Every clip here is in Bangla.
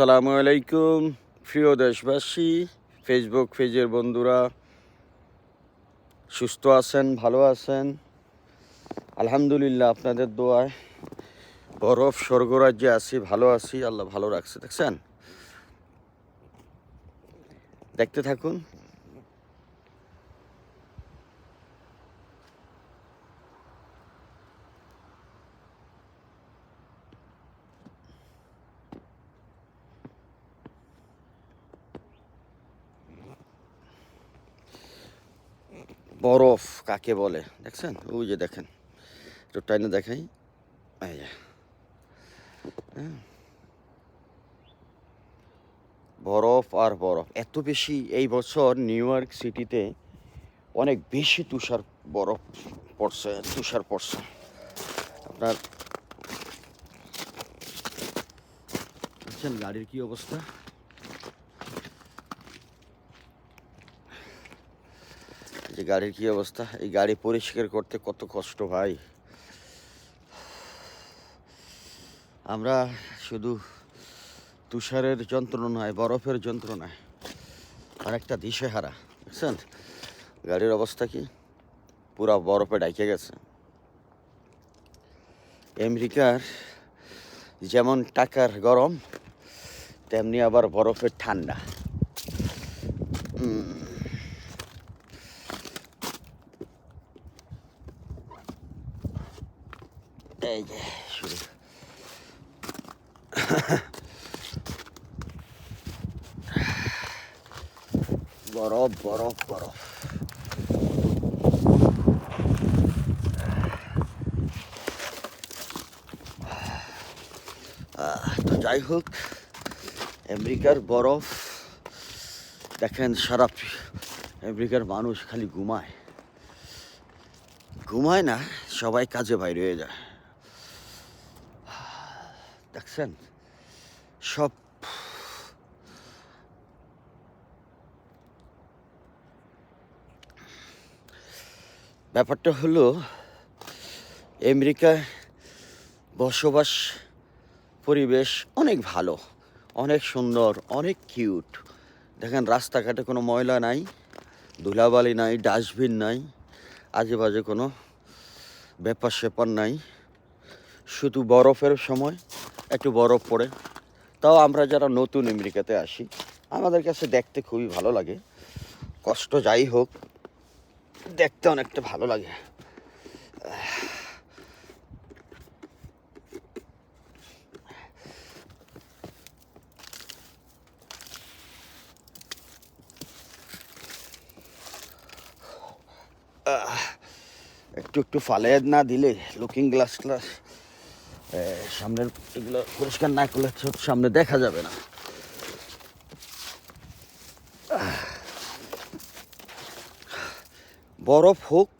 আসসালামু আলাইকুম, প্রিয় দেশবাসী ফেসবুক পেজের বন্ধুরা, সুস্থ আছেন, ভালো আছেন? আলহামদুলিল্লাহ, আপনাদের দোয়ায় বরফ স্বর্গরাজ্যে আছি, ভালো আছি, আল্লাহ ভালো রাখছে, দেখছেন? দেখতে থাকুন। বরফ কাকে বলে? দেখছেন? ওই যে দেখেন। একটু টাইনে দেখাই। হ্যাঁ। বরফ আর বরফ। এত বেশি এই বছর নিউ ইয়র্ক সিটিতে অনেক বেশি তুষার বরফ পড়ছে, তুষার পড়ছে। আপনার গাড়ির কি অবস্থা? যে গাড়ির কি অবস্থা? এই গাড়ি পরিষ্কার করতে কত কষ্ট ভাই? আমরা শুধু তুষারের যন্ত্রণায় বরফের যন্ত্রণায় আর একটা দিশেহারা, বুঝছেন? গাড়ির অবস্থা কি? পুরা বরফে ডাইকে গেছে। আমেরিকার যেমন টাকার গরম, তেমনি আবার বরফের ঠান্ডা। এই যে, শুরু। বরফ বরফ বরফ। তো যাই হোক, আমেরিকার বরফ, দেখেন সারা আমেরিকার মানুষ খালি ঘুমায়। ঘুমায় না, সবাই কাজে বাইরে হয়ে যায়। দেখছেন? সব ব্যাপারটা হলো, আমেরিকায় বসবাস পরিবেশ অনেক ভালো, অনেক সুন্দর, অনেক কিউট। দেখেন, রাস্তাঘাটে কোনো ময়লা নাই, ধুলাবালি নাই, ডাস্টবিন নাই আজে বাজে কোনো ব্যাপার স্যাপার নাই। শুধু বরফের সময় একটু বরফ পড়ে। তাও আমরা যারা নতুন আমেরিকাতে আসি, আমাদের কাছে দেখতে খুবই ভালো লাগে। কষ্ট যাই হোক, দেখতে অনেকটা ভালো লাগে। একটু একটু ফালে না দিলে লুকিং গ্লাস গ্লাস সামনের এগুলো পরিষ্কার না করলে সামনে দেখা যাবে না। বরফ হোক,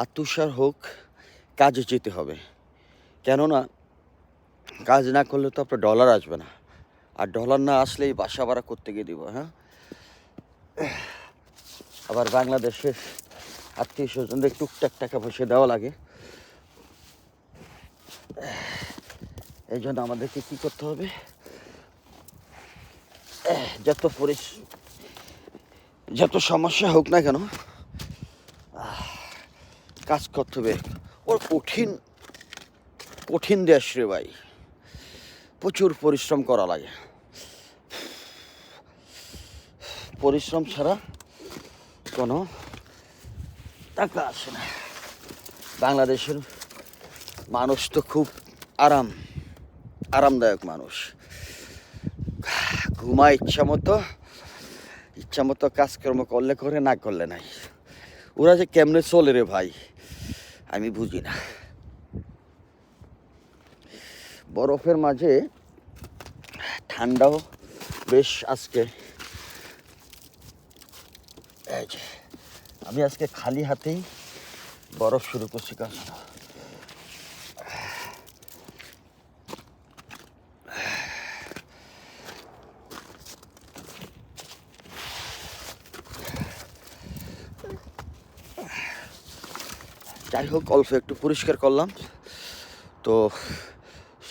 আর তুষার হোক, কাজে যেতে হবে। কেননা, কাজ না করলে তো আপনার ডলার আসবে না। আর ডলার না আসলেই বাসা ভাড়া করতে গিয়ে দিব হ্যাঁ? আবার বাংলাদেশের আত্মীয় স্বজনদের টুকটাক টাকা পয়সা দেওয়া লাগে। এই জন্য আমাদেরকে কী করতে হবে? যত পরিস, যত সমস্যা হোক না কেন কাজ করতে হবে। ওর কঠিন কঠিন দেশ রে ভাই। প্রচুর পরিশ্রম করা লাগে। পরিশ্রম ছাড়া কোনো টাকা আসে না। বাংলাদেশের মানুষ তো খুব আরাম, আরামদায়ক মানুষ। ঘুমায় ইচ্ছা মতো ইচ্ছা মতো কাজকর্ম করলে করে, না করলে নাই। ওরা যে কেমনে চলে রে ভাই, আমি বুঝি না। বরফের মাঝে ঠান্ডাও বেশ আজকে। আমি আজকে খালি হাতেই বরফ শুরু করছি কাজ যাই হোক, অল্প একটু পরিষ্কার করলাম। তো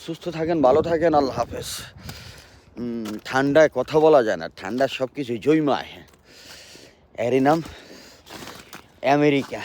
সুস্থ থাকেন, ভালো থাকেন, আল্লাহ হাফেজ। ঠান্ডায় কথা বলা যায় না ঠান্ডা সব কিছু জৈমায় এরই নাম আমেরিকা।